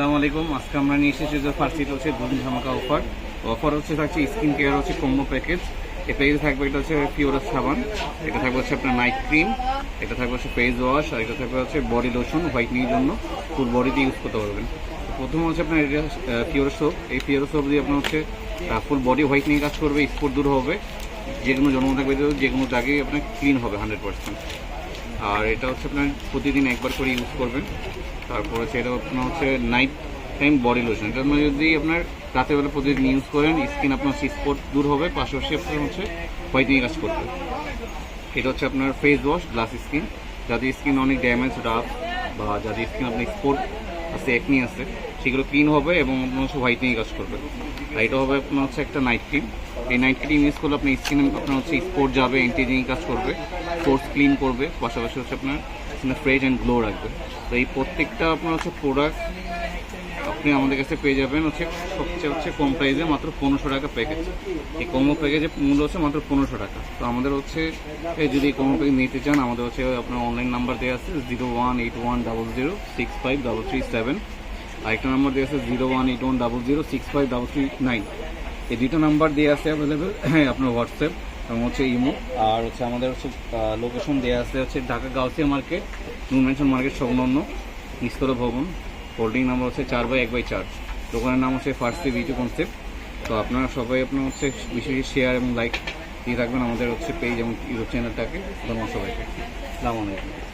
আসসালামু আলাইকুম। আজকে আমরা নিয়ে এসেছি যে ফার্সিটা হচ্ছে দুদিন ধামাকা অফার। অফার হচ্ছে থাকছে স্কিন কেয়ার হচ্ছে কম্বো প্যাকেজ। এই প্যাকেজে থাকবে, এটা হচ্ছে পিওরাস সাবান। এটা থাকবে হচ্ছে আপনার নাইট ক্রিম এটা থাকবে হচ্ছে ফেস ওয়াশ আর এটা থাকবে হচ্ছে বডি লোশন হোয়াইটনিং জন্য। ফুল বডিতে ইউজ করতে পারবেন। প্রথম হচ্ছে আপনার এটা পিওর সোপ এই পিওর সোপ দিয়ে আপনার হচ্ছে ফুল বডি হোয়াইটনিং কাজ করবে স্পট দূর হবে। যে কোনো জন্ম থাকবে, যে কোনো জায়গায় আপনার ক্লিন হবে হান্ড্রেড পার্সেন্ট আর এটা হচ্ছে আপনার প্রতিদিন একবার করে ইউজ করবেন। তারপর হচ্ছে এটা আপনার হচ্ছে নাইট টাইম বডি লোশন এটা মানে যদি আপনার রাতের বেলা প্রতিদিন ইউজ করেন স্কিন আপনার স্পট দূর হবে, পাশাপাশি আপনার হচ্ছে হোয়াইটিং কাজ করবে। এটা হচ্ছে আপনার ফেস ওয়াশ গ্লাস স্কিন যাদের স্কিন অনেক ড্যামেজ রাফ বা যাদের স্কিন আপনার স্পট আছে একনি আছে সেগুলো ক্লিন হবে এবং আপনার হচ্ছে হোয়াইটনিং কাজ করবে। আর এটা হবে আপনার হচ্ছে একটা নাইট ক্রিম এই নাইট ক্রিম ইউজ করলে আপনার স্কিন আপনার হচ্ছে স্পট যাবে অ্যান্টিজিং কাজ করবে স্পোর্টস ক্লিন করবে, পাশাপাশি হচ্ছে আপনার স্কিনে ফ্রেশ অ্যান্ড গ্লো রাখবে। তো এই প্রত্যেকটা আপনার হচ্ছে প্রোডাক্ট আপনি আমাদের কাছে পেয়ে যাবেন হচ্ছে সবচেয়ে হচ্ছে কম প্রাইসে মাত্র পনেরোশো টাকা প্যাকেজ এই কমো প্যাকেজের মূল্য হচ্ছে মাত্র পনেরোশো টাকা। তো আমাদের হচ্ছে যদি এই কমো প্যাকেজ নিতে চান, আমাদের হচ্ছে আপনার অনলাইন নাম্বার দেওয়া আছে zero one eight one double zero six five double three seven আরেকটা নাম্বার দেওয়া আছে zero one eight one double zero six five double three nine এই দুটো নাম্বার দেওয়া আছে অ্যাভেলেবেল হ্যাঁ আপনার হোয়াটসঅ্যাপ এবং হচ্ছে ইমো আর হচ্ছে আমাদের হচ্ছে লোকেশন দেওয়া আছে হচ্ছে Dhaka Gausia market Noon mansion market সংলগ্ন নিস্তলা ভবন। হোল্ডিং নাম্বার হচ্ছে চার বাই এক বাই চার। দোকানের নাম হচ্ছে ফার্স্ট বিউটি কনসেপ্ট তো আপনারা সবাই আপনার হচ্ছে বেশি বেশি শেয়ার এবং লাইক দিয়ে থাকবেন আমাদের হচ্ছে পেজ এবং ইউটিউব চ্যানেলটাকে ধন্যবাদ সবাইকে। আসসালামু আলাইকুম।